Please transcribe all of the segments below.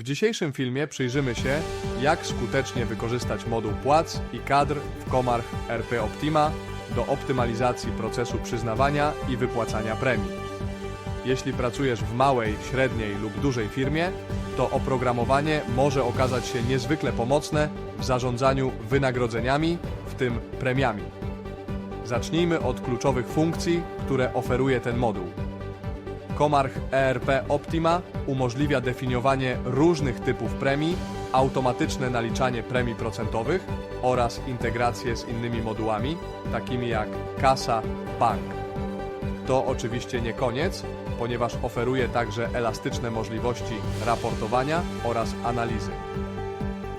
W dzisiejszym filmie przyjrzymy się, jak skutecznie wykorzystać moduł płac i kadr w Comarch RP Optima do optymalizacji procesu przyznawania i wypłacania premii. Jeśli pracujesz w małej, średniej lub dużej firmie, to oprogramowanie może okazać się niezwykle pomocne w zarządzaniu wynagrodzeniami, w tym premiami. Zacznijmy od kluczowych funkcji, które oferuje ten moduł. Comarch ERP Optima umożliwia definiowanie różnych typów premii, automatyczne naliczanie premii procentowych oraz integrację z innymi modułami, takimi jak kasa, bank. To oczywiście nie koniec, ponieważ oferuje także elastyczne możliwości raportowania oraz analizy.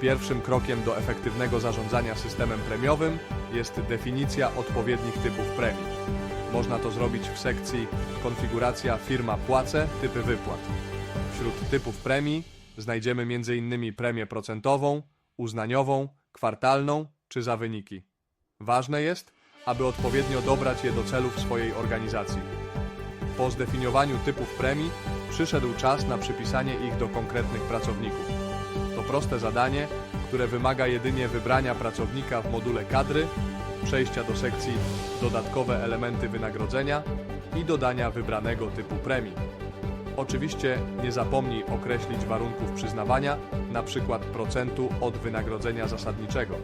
Pierwszym krokiem do efektywnego zarządzania systemem premiowym jest definicja odpowiednich typów premii. Można to zrobić w sekcji Konfiguracja firma płace, typy wypłat. Wśród typów premii znajdziemy m.in. premię procentową, uznaniową, kwartalną czy za wyniki. Ważne jest, aby odpowiednio dobrać je do celów swojej organizacji. Po zdefiniowaniu typów premii przyszedł czas na przypisanie ich do konkretnych pracowników. To proste zadanie, które wymaga jedynie wybrania pracownika w module kadry, przejścia do sekcji Dodatkowe elementy wynagrodzenia i dodania wybranego typu premii. Oczywiście nie zapomnij określić warunków przyznawania, np. procentu od wynagrodzenia zasadniczego.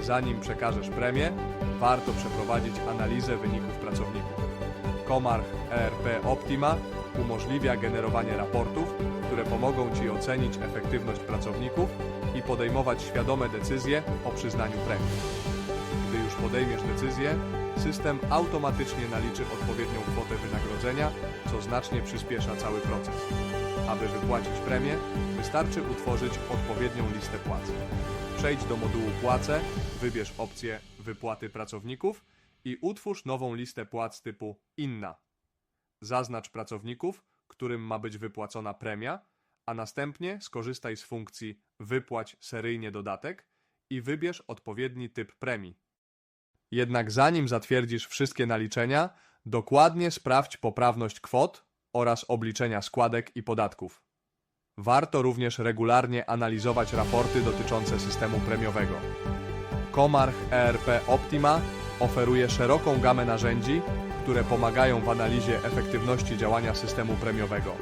Zanim przekażesz premię, warto przeprowadzić analizę wyników pracowników. Comarch ERP Optima umożliwia generowanie raportów, które pomogą Ci ocenić efektywność pracowników i podejmować świadome decyzje o przyznaniu premii. Podejmiesz decyzję, system automatycznie naliczy odpowiednią kwotę wynagrodzenia, co znacznie przyspiesza cały proces. Aby wypłacić premię, wystarczy utworzyć odpowiednią listę płac. Przejdź do modułu Płace, wybierz opcję Wypłaty pracowników i utwórz nową listę płac typu Inna. Zaznacz pracowników, którym ma być wypłacona premia, a następnie skorzystaj z funkcji Wypłać seryjnie dodatek i wybierz odpowiedni typ premii. Jednak zanim zatwierdzisz wszystkie naliczenia, dokładnie sprawdź poprawność kwot oraz obliczenia składek i podatków. Warto również regularnie analizować raporty dotyczące systemu premiowego. Comarch ERP Optima oferuje szeroką gamę narzędzi, które pomagają w analizie efektywności działania systemu premiowego.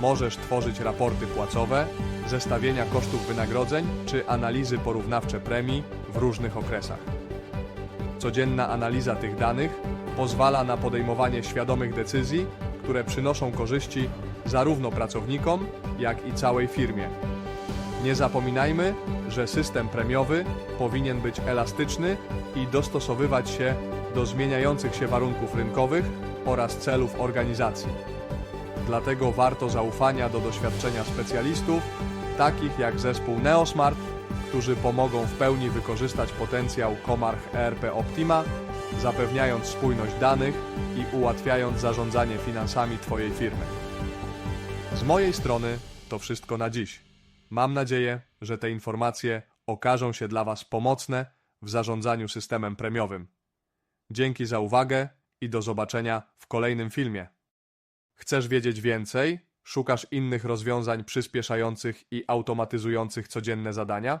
Możesz tworzyć raporty płacowe, zestawienia kosztów wynagrodzeń czy analizy porównawcze premii w różnych okresach. Codzienna analiza tych danych pozwala na podejmowanie świadomych decyzji, które przynoszą korzyści zarówno pracownikom, jak i całej firmie. Nie zapominajmy, że system premiowy powinien być elastyczny i dostosowywać się do zmieniających się warunków rynkowych oraz celów organizacji. Dlatego warto zaufania do doświadczenia specjalistów, takich jak zespół Neosmart, którzy pomogą w pełni wykorzystać potencjał Comarch ERP Optima, zapewniając spójność danych i ułatwiając zarządzanie finansami Twojej firmy. Z mojej strony to wszystko na dziś. Mam nadzieję, że te informacje okażą się dla Was pomocne w zarządzaniu systemem premiowym. Dzięki za uwagę i do zobaczenia w kolejnym filmie. Chcesz wiedzieć więcej? Szukasz innych rozwiązań przyspieszających i automatyzujących codzienne zadania?